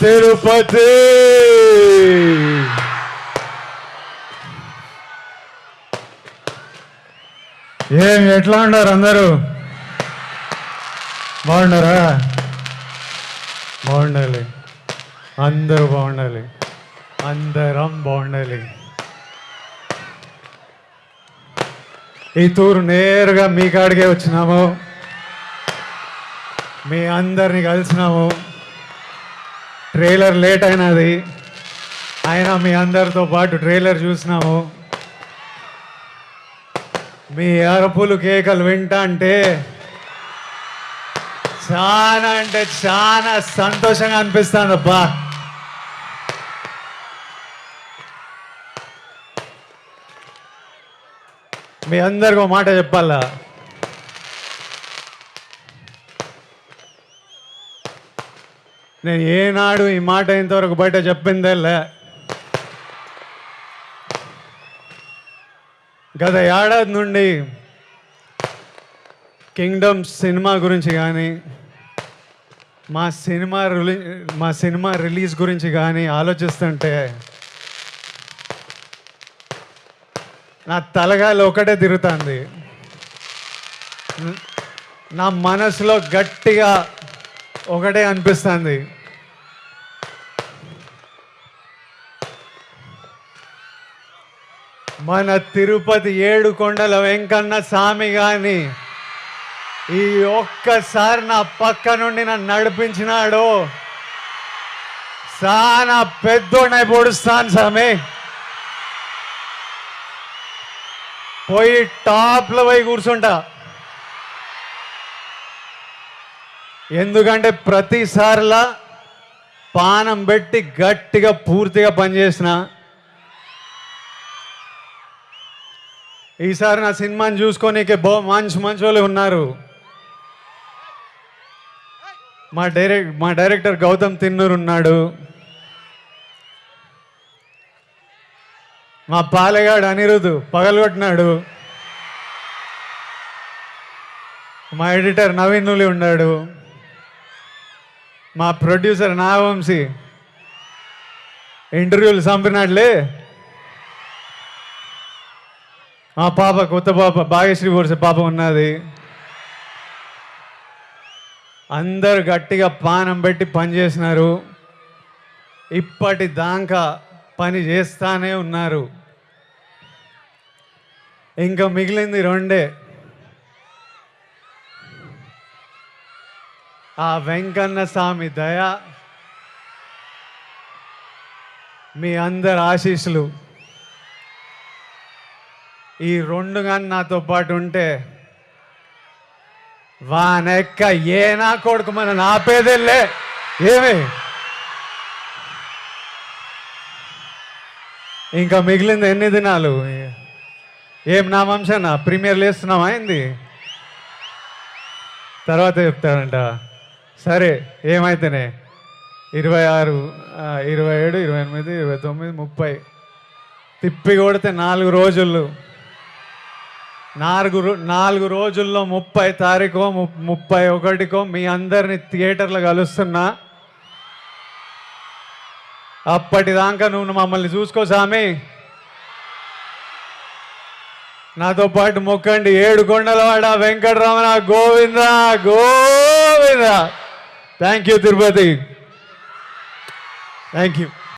తిరుపతి. ఏం ఎట్లా ఉన్నారు అందరూ? బాగున్నారా? బాగుండాలి. అందరూ బాగుండాలి. అందరం బాగుండాలి. ఈ తూరు నేరుగా మీ కాడికే వచ్చినాము. మీ అందరిని కలిసినాము. ట్రైలర్ లేట్ అయినది. అయినా మీ అందరితో పాటు ట్రైలర్ చూసినాము. మీ అరుపులు కేకలు వింటా అంటే చాలా అంటే చాలా సంతోషంగా అనిపిస్తుంది అబ్బా. మీ అందరికి మాట చెప్పాలా? నేను ఏనాడు ఈ మాట ఇంతవరకు బయట చెప్పిందేలే. గత ఏడాది నుండి కింగ్డమ్ సినిమా గురించి కానీ మా సినిమా రిలీ మా సినిమా రిలీజ్ గురించి కానీ ఆలోచిస్తుంటే నా తలగాలి ఒకటే తిరుగుతుంది. నా మనసులో గట్టిగా ఒకటే అనిపిస్తుంది. మన తిరుపతి ఏడు కొండల వెంకన్న స్వామి గాని ఈ ఒక్కసారి నా పక్క నుండి నన్ను నడిపించినాడు. చాలా పెద్దోడై పొడుస్తాను స్వామి. పోయి టాప్లో పోయి కూర్చుంటా. ఎందుకంటే ప్రతిసారిలా పానం పెట్టి గట్టిగా పూర్తిగా పనిచేసిన ఈసారి నా సినిమాని చూసుకోనీకే బో మంచి మంచి వాళ్ళు ఉన్నారు. మా డైరెక్ట్ మా డైరెక్టర్ గౌతమ్ తిన్నూరు ఉన్నాడు. మా పాలెగాడు అనిరుద్ధు పగలగొట్టినాడు మా ఎడిటర్ నవీన్ నులి ఉన్నాడు. మా ప్రొడ్యూసర్ నాగవంశీ ఇంటర్వ్యూలు చంపినాడులే. మా పాప కొత్త పాప భాగ్యశ్రీ బోర్సే పాప ఉన్నది. అందరు గట్టిగా పానం పెట్టి పని చేసినారు. ఇప్పటి దాకా పని చేస్తానే ఉన్నారు. ఇంకా మిగిలింది రెండే. ఆ వెంకన్న స్వామి దయ మీ అందరి ఆశీస్సులు. ఈ రెండు కానీ నాతో పాటు ఉంటే వానెక్క ఏ నా కొడుకు మన నాపేదెల్లే ఏమి? ఇంకా మిగిలింది ఎన్ని దినాలు? ఏం నా వంశనా? ప్రీమియర్లు వేస్తున్నామా అయింది తర్వాత చెప్తాడంట సరే ఏమైతేనే? ఇరవై ఆరు ఇరవై ఏడు ఇరవై ఎనిమిది ఇరవై తొమ్మిది ముప్పై. తిప్పి కొడితే నాలుగు రోజులు. నాలుగు నాలుగు రోజుల్లో ముప్పై తారీఖు ముప్పై ఒకటికో మీ అందరిని థియేటర్లో కలుస్తున్నా. అప్పటిదాకా నువ్వు మమ్మల్ని చూసుకో సామి. నాతో పాటు మొక్కండి. ఏడు కొండలవాడ Venkataramana Govinda Govinda. Thank you Tirupati thank you